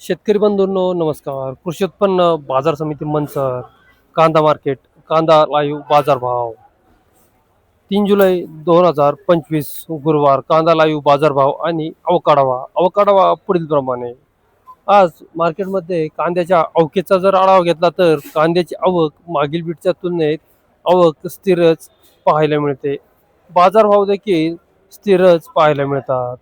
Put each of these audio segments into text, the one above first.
शेतकरी बंधूंनो नमस्कार. कृषी उत्पन्न बाजार समिती मनसर कांदा मार्केट कांदा लाईव्ह बाजारभाव तीन जुलै दोन हजार पंचवीस गुरुवार कांदा लाईव्ह बाजारभाव आणि अवकाढावा. अवकाढावा पुढील प्रमाणे. आज मार्केटमध्ये कांद्याच्या अवकेचा जर आढावा घेतला तर कांद्याची आवक मागील बीटच्या तुलनेत आवक स्थिरच पाहायला मिळते. बाजारभाव देखील स्थिरच पाहायला मिळतात.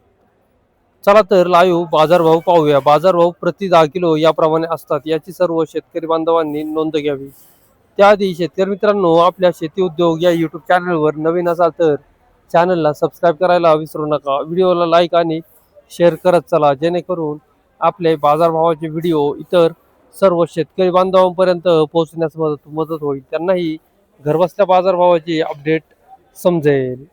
चला तर लाईव्ह बाजारभाव पाहूया. बाजारभाव प्रति दहा किलो याप्रमाणे असतात. याची सर्व शेतकरी बांधवांनी नोंद घ्यावी. त्याआधी शेतकरी मित्रांनो आपल्या शेती उद्योग या युट्यूब चॅनलवर नवीन असाल तर चॅनलला सबस्क्राईब करायला विसरू नका. व्हिडिओला लाईक आणि शेअर करत चला. जेणेकरून आपले बाजारभावाचे व्हिडिओ इतर सर्व शेतकरी बांधवांपर्यंत पोहोचण्यास मदत मदत होईल. त्यांनाही घरबसल्या बाजारभावाची अपडेट समजेल.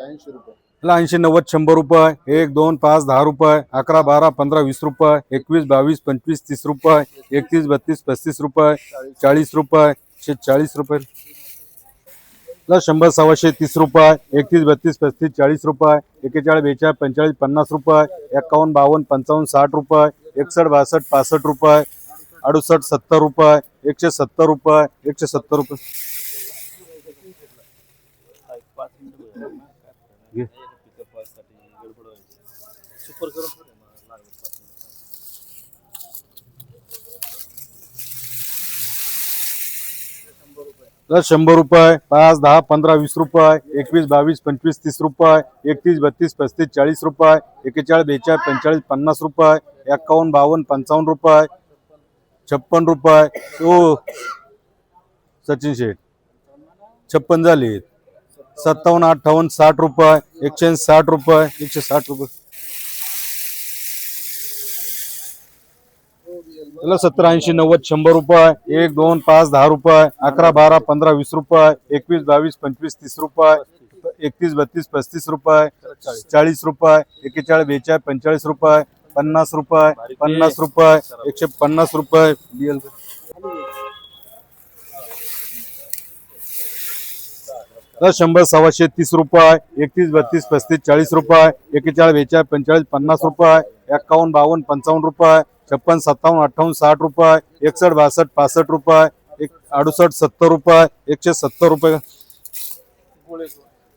ऐंशी रुपये. ला ऐंशी नव्वद शंभर रुपये एक दोन पाच दहा रुपये अकरा बारा पंधरा वीस रुपये एकवीस बावीस पंचवीस तीस रुपये एकतीस बत्तीस पस्तीस रुपये चाळीस रुपये शे चाळीस रुपये. ला शंभर सव्वाशे तीस रुपये एकतीस बत्तीस पस्तीस चाळीस रुपये एकेचाळीस बेचाळीस पंचेचाळीस पन्नास रुपये एकावन्न बावन्न पंचावन्न साठ रुपये एकसष्ट बासष्ट पासष्ट रुपये अडुसष्ट सत्तर रुपये एकशे सत्तर रुपये एकशे सत्तर रुपये. घे. शंभर रुपये पाच दहा पंधरा वीस रुपये एकवीस बावीस पंचवीस तीस रुपये एकतीस बत्तीस पस्तीस चाळीस रुपये एकेचाळीस बेचाळीस पंचेचाळीस पन्नास रुपये एकावन्न बावन्न पंचावन्न रुपये छप्पन रुपये ओ सचिन शेठ छप्पन झाले सत्तावन्न अठ्ठावन्न साठ रुपये एकशे साठ रुपये एकशे साठ रुपये त्याला सत्तर ऐंशी नव्वद शंभर रुपये एक दोन पाच दहा रुपये अकरा बारा पंधरा वीस रुपये एकवीस बावीस पंचवीस तीस रुपये एकतीस बत्तीस पस्तीस रुपये चाळीस रुपये एकेचाळीस बेचाळीस पंचेचाळीस रुपये पन्नास रुपये पन्नास रुपये एकशे पन्नास रुपये BL. शंभर सव्वाशे तीस रुपये एकतीस बत्तीस पस्तीस चाळीस रुपये एकेचाळीस बेचाळीस पंचेचाळीस पन्नास रुपये एकावन्न बावन्न पंचावन्न रुपये छप्पन सत्तावन्न अठ्ठावन्न साठ रुपये एकसष्ट बासष्ट पासष्ट रुपये एक अडुसष्ट सत्तर रुपये एकशे सत्तर रुपये.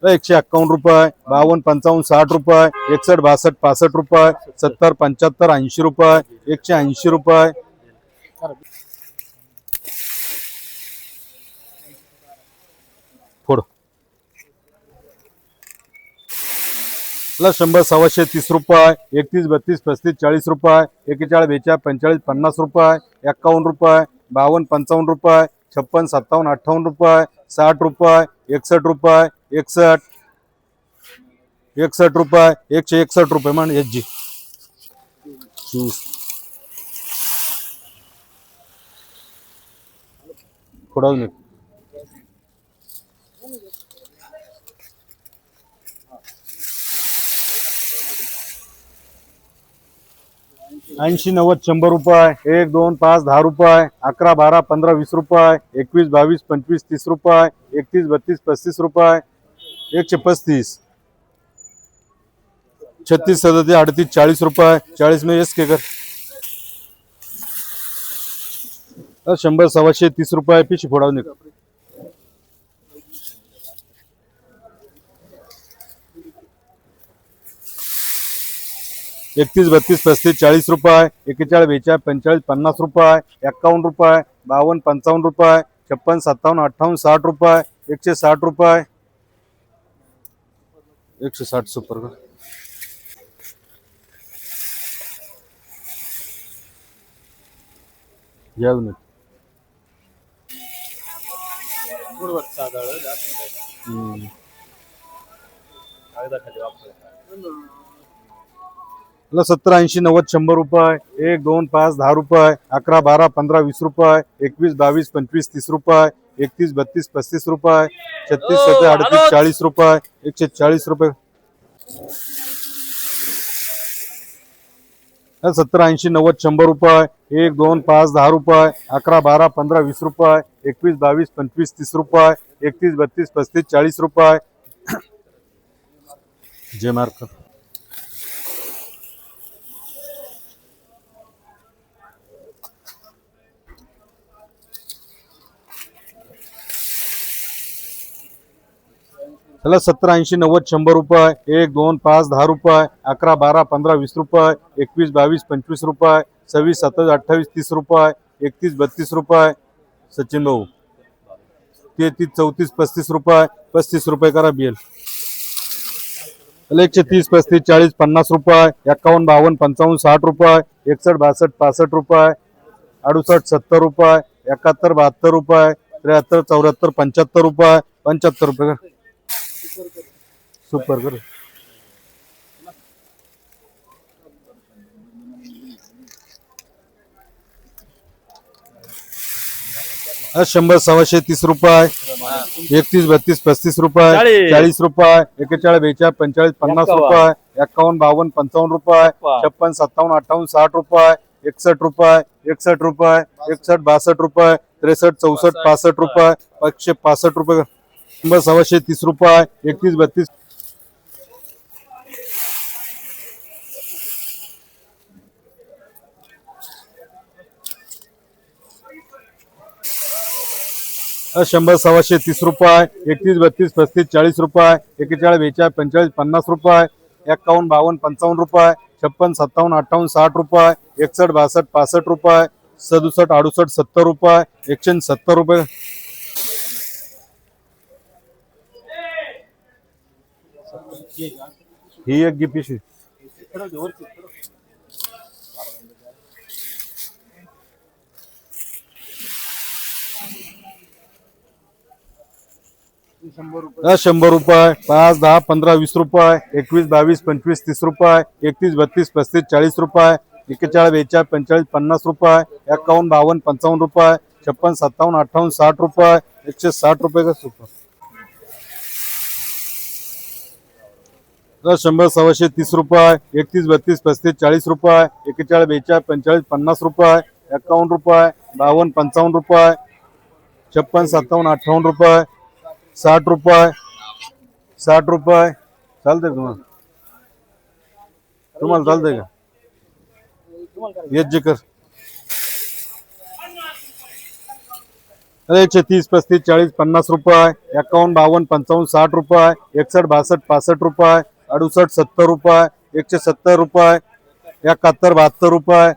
एकशे एक्कावन्न रुपये बावन्न पंचावन्न साठ रुपये एकसष्ट बासष्ट पासष्ट रुपये सत्तर पंच्याहत्तर ऐंशी रुपये एकशे ऐंशी रुपये. ला शंभर सव्वाशे तीस रुपये एकतीस बत्तीस पस्तीस चाळीस रुपये एकेचाळीस बेचाळीस पंचेचाळीस पन्नास रुपये एक्कावन्न रुपये बावन्न पंचावन्न रुपये छप्पन सत्तावन्न अठ्ठावन्न रुपये साठ रुपये एकसष्ट रुपये एकसष्ट एकसष्ट रुपये एकशे एकसष्ट रुपये म्हण एच जी. थोडा ऐंशी नव्वद शंभर रुपये एक दोन पाच दहा रुपये अकरा बारा पंधरा वीस रुपये एकवीस बावीस पंचवीस तीस रुपये एकतीस बत्तीस पस्तीस रुपये एकशे पस्तीस. छत्तीस सदतीस अडतीस चाळीस रुपये चाळीस मे एस के कर शंभर सव्वाशे तीस रुपये पिशी फोडावून निघा एकतीस बत्तीस पस्तीस चाळीस रुपये एकेचाळीस बेचाळीस पंचेचाळीस पन्नास रुपये एक्कावन्न रुपये बावन्न पंचावन्न रुपये छप्पन सत्तावन्न अठ्ठावन्न साठ रुपये एकशे साठ रुपये. एकशे साठ सुपर का? घ्या ना. सत्तर ऐंशी नव्वद शंभर रुपये एक दोन पाच दहा रुपये अकरा बारा पंधरा वीस रुपये एकवीस बावीस पंचवीस तीस रुपये एकतीस बत्तीस पस्तीस रुपये छत्तीस सत्तर अडतीस चाळीस रुपये एकशे चाळीस रुपये. सत्तर ऐंशी नव्वद शंभर रुपये एक दोन पाच दहा रुपये अकरा बारा पंधरा वीस रुपये एकवीस बावीस पंचवीस तीस रुपये एकतीस बत्तीस पस्तीस चाळीस रुपये. जे मार्क त्याला सत्तर ऐंशी नव्वद शंभर रुपये एक दोन पाच दहा रुपये अकरा बारा पंधरा वीस रुपये एकवीस बावीस पंचवीस रुपये सव्वीस सत्तावीस अठ्ठावीस तीस रुपये एकतीस बत्तीस रुपये सचिन भाऊ. तेहतीस चौतीस पस्तीस रुपये पस्तीस रुपये करा बिल त्याला एकशे तीस पस्तीस चाळीस पन्नास रुपये एक्कावन्न बावन्न पंचावन्न साठ रुपये एकसष्ट बासष्ट पासष्ट रुपये अडुसष्ट सत्तर रुपये एकाहत्तर बहात्तर रुपये त्र्याहत्तर चौऱ्याहत्तर पंच्याहत्तर रुपये पंच्याहत्तर रुपये सुपर कर शंभर सव्वाशे तीस रुपये एकतीस बत्तीस पस्तीस रुपये चाळीस. रुपये एकेचाळीस बेचाळीस पंचेचाळीस पन्नास रुपये एक्कावन्न बावन्न पंचावन्न रुपये छप्पन सत्तावन्न अठ्ठावन्न साठ रुपये एकसष्ट रुपये एकसष्ट रुपये एकसष्ट बासष्ट रुपये त्रेसष्ट चौसष्ट पासष्ट रुपये पाचशे पासष्ट रुपये. शंभर सव्वाशे तीस रुपये एकतीस बत्तीस. शंभर सव्वाशे तीस रुपये एकतीस बत्तीस पस्तीस चाळीस रुपये एकेचाळीस बेचाळीस पंचेचाळीस पन्नास रुपये एक्कावन्न बावन्न पंचावन्न रुपये छप्पन सत्तावन्न अठ्ठावन्न साठ रुपये एकसष्ट बासष्ट पासष्ट रुपये सदुसष्ट अडुसष्ट सत्तर रुपये एकशे सत्तर रुपये. ही एक गी पिशवी हा, शंभर रुपये पाच दहा पंधरा वीस रुपये एकवीस बावीस पंचवीस तीस रुपये एकतीस बत्तीस पस्तीस चाळीस रुपये एकेचाळीस बेचाळीस पंचेचाळीस पन्नास रुपये एक्कावन्न बावन्न पंचावन्न रुपये छप्पन सत्तावन्न अठ्ठावन्न साठ रुपये एकशे साठ रुपये का सुपर। शंभर सव्वाशे तीस रुपये एकतीस बत्तीस पस्तीस चाळीस रुपये एकेचाळीस बेचाळीस पंचेचाळीस पन्नास रुपये एक्कावन्न रुपये बावन्न पंचावन्न रुपये छप्पन सत्तावन्न अठ्ठावन्न रुपये साठ रुपये साठ रुपये. चालतंय का तुम्हाला? तुम्हाला चालतंय का? येत जे कर अरे एकशे तीस पस्तीस चाळीस पन्नास रुपये एक्कावन्न बावन्न पंचावन्न साठ रुपये एकसष्ट बासष्ट पासष्ट रुपये अडुसष्ट सत्तर रुपये एकशे सत्तर रुपये एकाहत्तर बहात्तर रुपये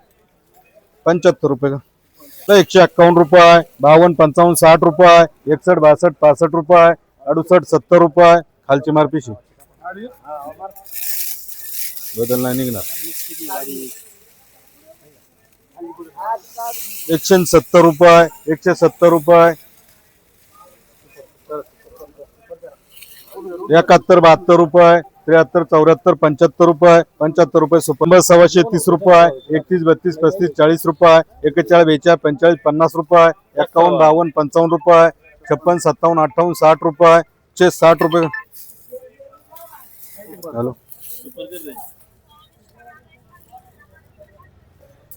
पंच्याहत्तर रुपये. का एकशे एक्कावन्न रुपये बावन्न पंचावन्न साठ रुपये एकसष्ट बासष्ट पासष्ट रुपये अडुसष्ट सत्तर रुपये खालची मारपिशी. बदल नाही निघणार. एकशे सत्तर रुपये एकशे सत्तर रुपये एकाहत्तर बहात्तर रुपये त्र्याहत्तर चौऱ्याहत्तर पंच्याहत्तर रुपये. पंच्याहत्तर रुपये सुपर. सव्वाशे तीस रुपये एकतीस बत्तीस पस्तीस चाळीस रुपये एकेचाळीस बेचाळीस पंचेचाळीस पन्नास रुपये एकावन्न बावन्न पंचावन्न रुपये छप्पन सत्तावन्न अठ्ठावन्न साठ रुपये चे साठ रुपये. हॅलो.